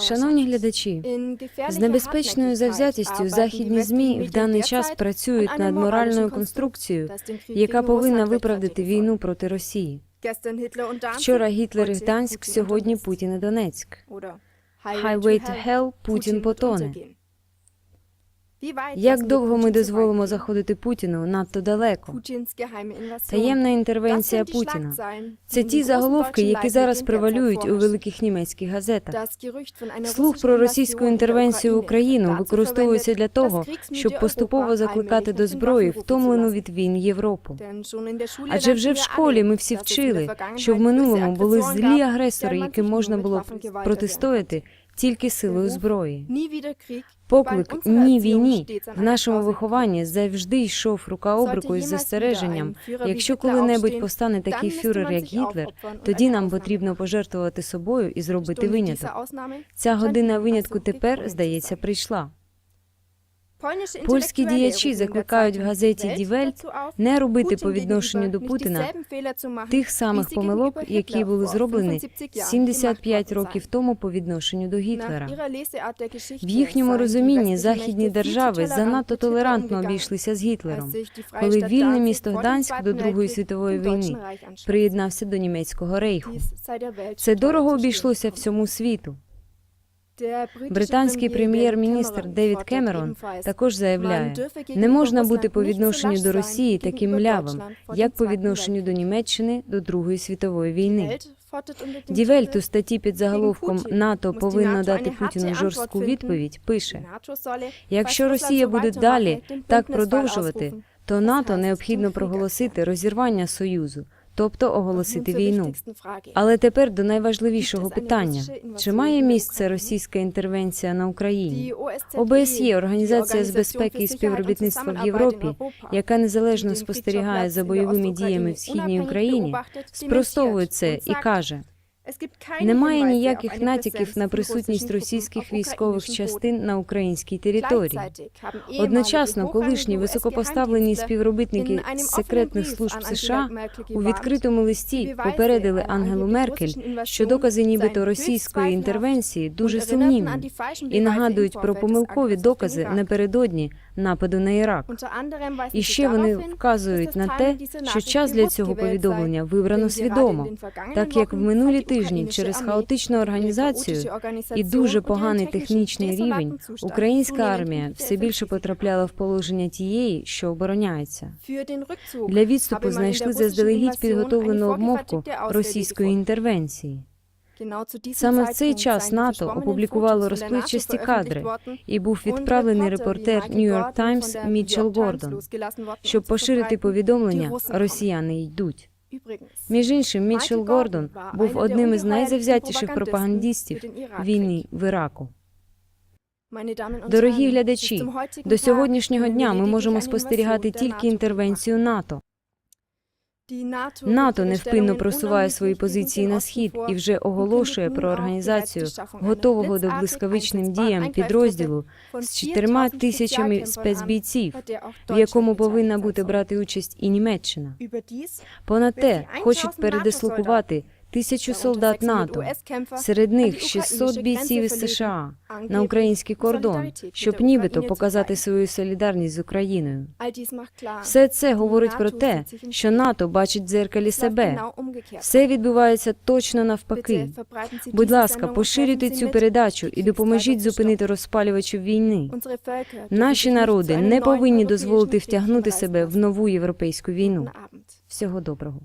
Шановні глядачі, з небезпечною завзятістю західні змі в даний час працюють над моральною конструкцією, яка повинна виправдати війну проти Росії. Вчора Гітлер і Гданськ, сьогодні Путін і Донецьк. Highway to Hell, Путін потоне. Як довго ми дозволимо заходити Путіну надто далеко? Таємна інтервенція Путіна. Це ті заголовки, які зараз превалюють у великих німецьких газетах. Слух про російську інтервенцію в Україну використовується для того, щоб поступово закликати до зброї втомлену від війн Європу. Адже вже в школі ми всі вчили, що в минулому були злі агресори, яким можна було протистояти тільки силою зброї. Поклик ні війні в нашому вихованні завжди йшов рука об руку із застереженням. Якщо коли-небудь постане такий фюрер, як Гітлер, тоді нам потрібно пожертвувати собою і зробити виняток. Ця година винятку тепер, здається, прийшла. Польські діячі закликають в газеті Die не робити по відношенню до Путіна. Тих самих помилок, які були зроблені 75 років тому по відношенню до Гітлера. В їхньому розумінні західні держави занадто толерантно обійшлися з Гітлером, коли вільне місто Гданськ до Другої світової війни приєднався до німецького рейху. Це дорого обійшлося всьому світу. Британський прем'єр-міністр Девід Кемерон також заявляє, не можна бути по відношенню до Росії таким млявим, як по відношенню до Німеччини до Другої світової війни. Дівельт у статті під заголовком НАТО повинно дати Путіну жорстку відповідь. Пише якщо Росія буде далі так продовжувати, то НАТО необхідно проголосити розірвання союзу, тобто оголосити війну. Але тепер до найважливішого питання: чи має місце російська інтервенція на Україні? ОБСЄ, організація з безпеки і співробітництва в Європі, яка незалежно спостерігає за бойовими діями в східній Україні, спростовує це і каже. Немає ніяких натяків на присутність російських військових частин на українській території. Одночасно, колишні високопоставлені співробітники секретних служб США у відкритому листі попередили Ангелу Меркель, що докази нібито російської інтервенції дуже сумнівні і нагадують про помилкові докази напередодні нападу на Ірак. І ще вони вказують на те, що час для цього повідомлення вибрано свідомо, так як в минулі тижні через хаотичну організацію і дуже поганий технічний рівень українська армія все більше потрапляла в положення тієї, що обороняється. Для відступу знайшли заздалегідь підготовлену обмовку російської інтервенції. Саме в цей час НАТО опублікувало розпливчасті кадри, і був відправлений репортер New York Times Мітчел Гордон, щоб поширити повідомлення «Росіяни йдуть». Між іншим, Мітчел Гордон був одним із найзавзятіших пропагандистів війни в Іраку. Дорогі глядачі, до сьогоднішнього дня ми можемо спостерігати тільки інтервенцію НАТО. НАТО невпинно просуває свої позиції на схід і вже оголошує про організацію готового до блискавичним діям підрозділу з чотирма тисячами спецбійців, в якому повинна бути брати участь і Німеччина. Понад те, хочуть передислокувати тисячу солдат НАТО, серед них 600 бійців із США на український кордон, щоб нібито показати свою солідарність з Україною. Все це говорить про те, що НАТО бачить в дзеркалі себе. Все відбувається точно навпаки. Будь ласка, поширюйте цю передачу і допоможіть зупинити розпалювачів війни. Наші народи не повинні дозволити втягнути себе в нову європейську війну. Всього доброго.